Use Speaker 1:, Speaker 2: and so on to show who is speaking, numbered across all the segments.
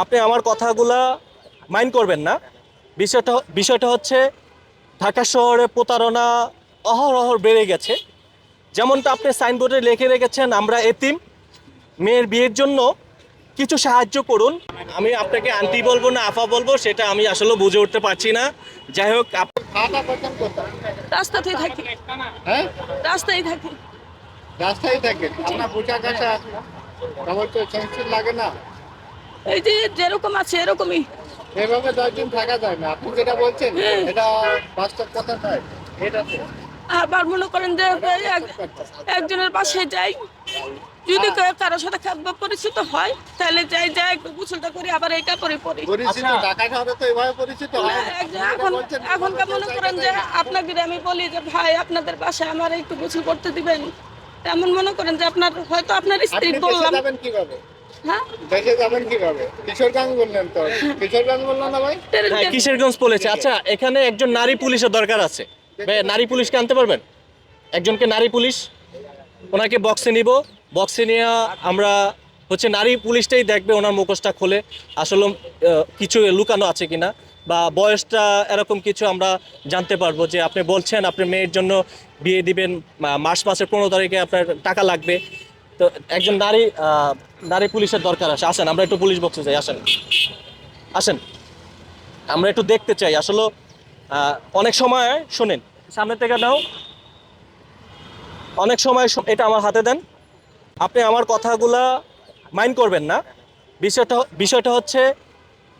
Speaker 1: আপনি আমার কথাগুলা মাইন্ড করবেন না। বিষয়টা বিষয়টা হচ্ছে ঢাকা শহরে প্রতারণা অহরহ বেড়ে গেছে। যেমনটা আপনি সাইনবোর্ডে লিখে রেখেছেন আমরা এতিম। মেয়ের বিয়ের জন্য কিছু সাহায্য করুন। আমি আপনাকে আন্টি বলব না আফা বলব সেটা আমি আসলে বুঝে উঠতে পারছি না। যাই হোক
Speaker 2: রাস্তাতেই থাকি।
Speaker 3: হ্যাঁ?
Speaker 2: রাস্তায় থাকি।
Speaker 3: রাস্তায় থাকেন? আপনার পোশাক তো লাগে না।
Speaker 2: এই যে যেরকম আছে এরকমই।
Speaker 3: এভাবে দশ দিন থাকা যায় না। আপনি যেটা বলছেন
Speaker 2: হ্যাঁ।
Speaker 3: এটা বাস্তব কথা নয়। এটা তো
Speaker 2: আবার মনে করেন যে এক- একজনের বাসায় যাই। যদি কেউ কারোর সাথে পরিচিত হয়। তাহলে যাই যাই একটু গোসলটা করি আবার এই কাপড়ে পরি।
Speaker 3: পরিচিত হয়?
Speaker 2: এখন এখনকার মনে করেন যে আপনাকে আমি বলি যে ভাই আপনাদের বাসায় আমার একটু গোসল করতে দিবেন। এমন মনে করেন যে আপনার হয়তো আপনার স্ত্রী বললাম হ্যাঁ?
Speaker 3: কিশোরগঞ্জ
Speaker 1: হ্যাঁ কিশোরগঞ্জ বলেছে। আচ্ছা এখানে একজন নারী পুলিশের দরকার আছে। নারী পুলিশকে আনতে পারবেন? একজনকে নারী পুলিশ। ওনাকে বক্সে নিব। বক্সে নিয়ে আমরা হচ্ছে নারী পুলিশটাই দেখবে ওনার মুখোশটা খুলে। আসলে কিছু লুকানো আছে কিনা বা বয়সটা এরকম কিছু আমরা জানতে পারব যে আপনি বলছেন আপনি মেয়ের জন্য বিয়ে দিবেন মার্চ মাসের পনেরো তারিখে আপনার টাকা লাগবে। তো একজন নারী নারী পুলিশের দরকার আছে। আসেন, আমরা একটু পুলিশ বক্সে যাই, আসেন। আসেন। আমরা একটু দেখতে চাই। আসলে অনেক সময়, শোনেন, সামনে থেকে নাও। অনেক সময় এটা আমার হাতে দেন। আপনি আমার কথাগুলা মাইন্ড করবেন না। বিষয়টা বিষয়টা হচ্ছে,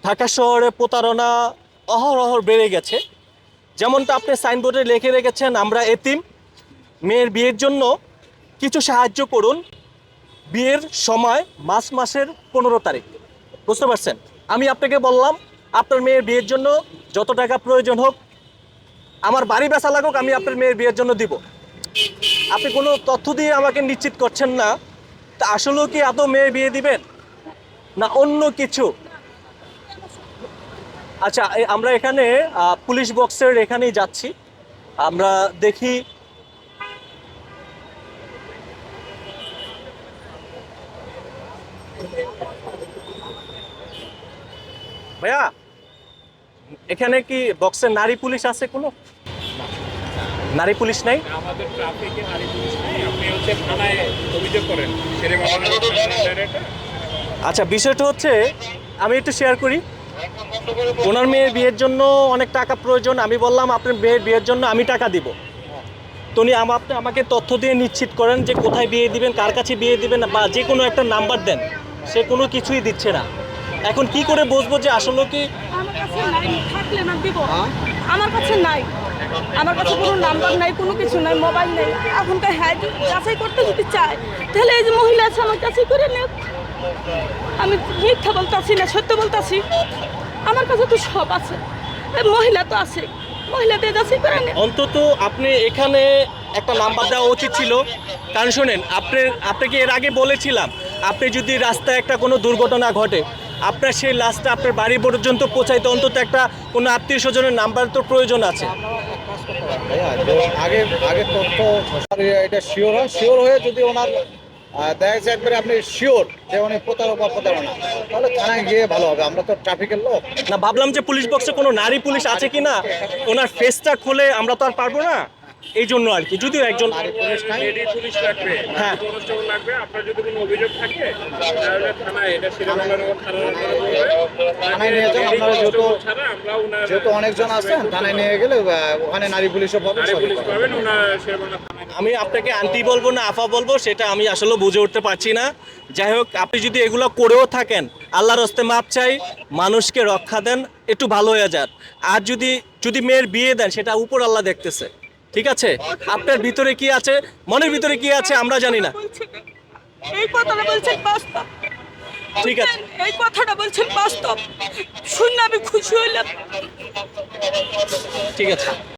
Speaker 1: ঢাকা শহরে প্রতারণা অহরহর বেড়ে গেছে। যেমনটা আপনি সাইনবোর্ডে লিখে রেখেছেন, আমরা এতিম। মেয়ের বিয়ের জন্য কিছু সাহায্য করুন। বিয়ের সময় মাস মাসের পনেরো তারিখ। বুঝতে পারছেন? আমি আপনাকে বললাম, আপনার মেয়ের বিয়ের জন্য যত টাকা প্রয়োজন হোক, আমার বাড়ি বেচা লাগুক, আমি আপনার মেয়ের বিয়ের জন্য দিব। আপনি কোনো তথ্য দিয়ে আমাকে নিশ্চিত করছেন না? তা আসলেও কি এত মেয়ের বিয়ে দিবেন? না অন্য কিছু? আচ্ছা আমরা এখানে পুলিশ বক্সের এখানেই যাচ্ছি। আমরা দেখি ভাইয়া এখানে কি বক্সের নারী পুলিশ আছে কোনো? নারী পুলিশ নাই?
Speaker 4: আমাদের ট্রাফিকে নারী পুলিশ নেই আপনি হচ্ছে থানায় অভিযোগ করেন।
Speaker 1: আচ্ছা বিষয়টা হচ্ছে আমি একটু শেয়ার করি। ওনার মেয়ের বিয়ের জন্য অনেক টাকা প্রয়োজন। আমি বললাম আপনার মেয়ের বিয়ের জন্য আমি টাকা দিব। তো উনি আপনি আমাকে তথ্য দিয়ে নিশ্চিত করেন যে কোথায় বিয়ে দিবেন কার কাছে বিয়ে দিবেন বা যে কোনো একটা নাম্বার দেন। সে কোনো কিছুই দিচ্ছে না। এখন কি করে বুঝব যে আসলে কি
Speaker 2: আমার কাছে নাই থাকলে না দিব। আমার কাছে নাই। আমার কাছে কোনো নাম্বার নাই কোনো কিছু নাই মোবাইল নেই। এখনকার হ্যাঁ যাচাই করতে যদি চায় তাহলে এই যে মহিলা আছে আমার কাছে করে নেব আমি মিথ্যা বলতাছি না সত্য বলতাছি। আমার কাছে তো সব আছে। মহিলা তো আছে। মহিলাদের যাচাই করে নেব
Speaker 1: অন্তত আপনি এখানে একটা নাম্বার দেওয়া উচিত ছিল। কারণ শোনেন আপনি আপনাকে এর আগে বলেছিলাম আপনি যদি রাস্তায় একটা কোনো দুর্ঘটনা ঘটে আপনার সেই লাশটা আপনার বাড়ি পর্যন্ত পৌঁছাইতে অন্তত একটা কোনো আত্মীয় স্বজনের নাম্বার তো প্রয়োজন আছে।
Speaker 5: আগে আগে তথ্য এটা শিওর হয়। শিওর হয়ে যদি ওনার দেখা যাচ্ছে একবারে আপনি শিওর যে উনি প্রতারক বা প্রতারণা তাহলে থানায় গিয়ে ভালো হবে। আমরা তো ট্রাফিকের লোক।
Speaker 1: না ভাবলাম যে পুলিশ বক্সে কোনো নারী পুলিশ আছে কি না ওনার ফেসটা খুলে আমরা তো আর পারব না। এই জন্য আর কি যদিও একজন হ্যাঁ।
Speaker 5: যেহেতু- অনেকজন আছেন থানায় নিয়ে গেলে ওখানে নারী পুলিশও।
Speaker 4: পাবেন থানায়
Speaker 1: আমি আপনাকে আন্টি বলব না আফা বলব সেটা আমি আসলে বুঝে উঠতে পারছি না। যাই হোক আপনি যদি এগুলো করেও থাকেন আল্লাহর হস্তে মাপ চাই মানুষকে রক্ষা দেন একটু ভালো হয়ে যান। আর যদি যদি মেয়ের বিয়ে দেন সেটা উপর আল্লাহ দেখতেছে। ঠিক আছে? আপনার ভিতরে কি আছে? মনের ভিতরে কি আছে আমরা জানি না।
Speaker 2: এই কথাটা বলছেন বাস্তব।
Speaker 1: ঠিক আছে।
Speaker 2: এই কথাটা বলছেন বাস্তব। শুনে আমি খুশি হইলাম।
Speaker 1: ঠিক আছে।